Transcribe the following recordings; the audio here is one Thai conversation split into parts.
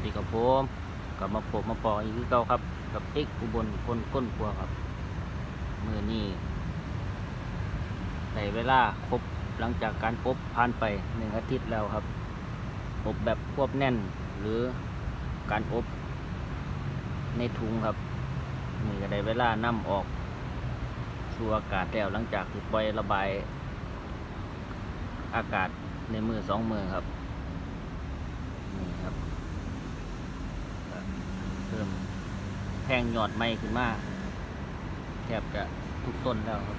สดีครับผมกลับมาพบมาปออีกคือเก่าครับ กับเอ็กอุบลคนก้นครัวครับมือนี้ในเวลาครบหลังจากการพบผ่านไปหนึ่งอาทิตย์แล้วครับอบแบบควบแน่นหรือการอบในถุงครับนี่ก็ได้เวลานำออกสู่อากาศแล้วหลังจากที่ปล่อยระบาย อากาศในมือสองมือครับนี่ครับก็เริ่ม แทงยอดไม้ขึ้นมาแทบจะทุกต้นแล้วครับ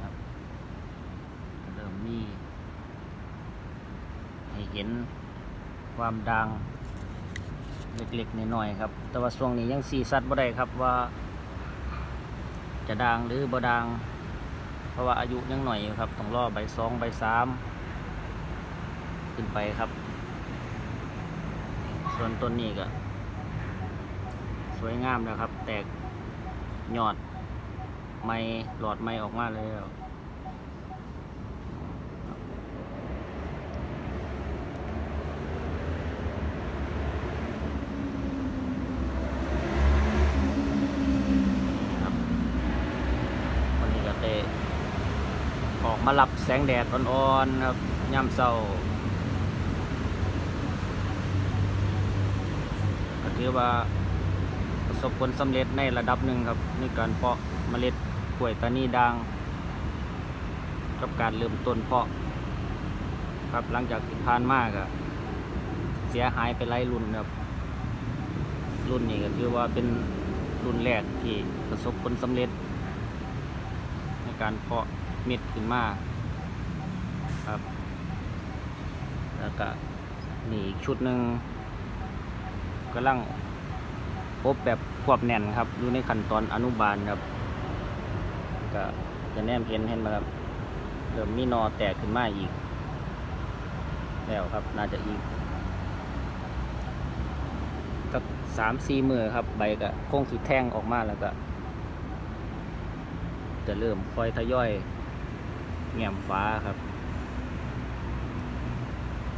ครับเริ่มมีให้เห็นความดังเล็กๆน้อยๆครับ แต่ว่าช่วงนี้ยังสีสัดบ่ได้ครับว่า จะดังหรือบ่ดังเพราะว่าอายุยังหน่อยอยู่ครับต้องรอใบสองใบสาม ขึ้นไปครับ ส่วนต้นนี้ก็สวยงามนะครับ แตกยอดไม้หลอดไม้ออกมาแล้ววันนี้ก็เตะออกมารับแสงแดดอ่อนๆครับย่ำเศร้า ถือว่าประสบผลสำเร็จในระดับหนึ่งครับในการเพาะเมล็ดกล้วยตานีด่าง กับการเริ่มต้นเพาะ ครับหลังจากที่ผ่านมากอะเสียหายไปหลายรุ่นครับ รุ่นนี้ก็ถือว่าเป็นรุ่นแรกที่ประสบผลสำเร็จ ในการเพาะเม็ดขึ้นมาครับแล้วก็นี่อีกชุดหนึ่ง กำลังอบแบบควบแน่นครับอยู่ในขั้นตอนอนุบาลครับก็จะแนมเห็นเห็นไหมครับเริ่มมีนอแตกขึ้นมาอีก แล้วครับน่าจะอีกสักสามสี่มือครับ ใบก็โค้งขีดแท่งออกมาแล้วก็ จะเริ่มค่อยทยอยแง้มฟ้าครับ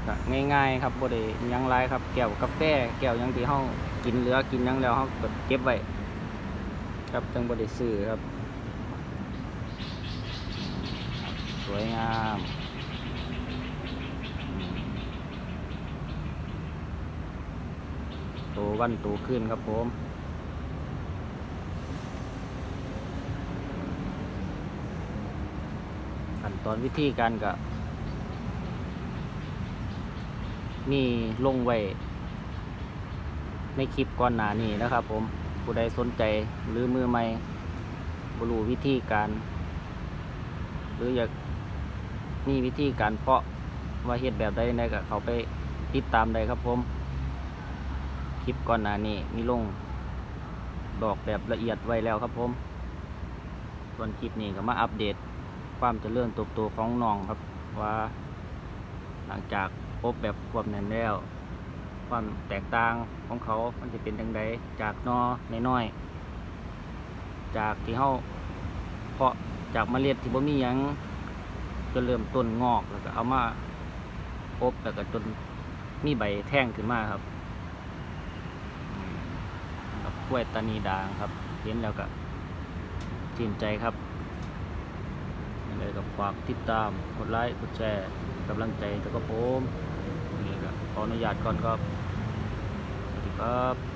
ก็ง่ายๆครับบ่ได้ยังไรครับแก้วกาแฟแก้วยังที่เฮากินเหลือกินยังแล้วเฮาก็เก็บไว้ครับจังบ่ได้ซื้อครับ สวยงามอืมโตวันโตขึ้นครับผมขั้นตอนวิธีการก็ มีลงไว้ในคลิปก่อนหน้านี้นะครับผมผู้ใดสนใจหรือมือใหม่บรู้วิธีการ หรืออยากมีวิธีการเพาะว่าเฮ็ดแบบใดได้ก็เขาไปติดตามได้ครับผม คลิปก่อนหน้านี้มีลงดอกแบบละเอียดไว้แล้วครับผม ส่วนคลิปนี้ก็มาอัปเดตความเจริญเติบโตของน้องครับว่า หลังจากพบแบบควบแน่นแล้ว ความแตกต่างของเขา มันจะเป็นจังไดจากนอน้อยๆจากที่เขาเพาะจากเมล็ดที่บ่มีหยังจนเริ่มต้นงอกแล้วก็เอามาพบแล้วก็จนมีใบแท่งขึ้นมาครับกับกล้วยตานีด่างครับเห็นแล้วก็ชื่นใจครับยังไงก็ฝากติดตามกดไลค์กดแชร์ กำลังใจแล้วก็ผมนี่ก็ขออนุญาตก่อนครับสวัสดีครับ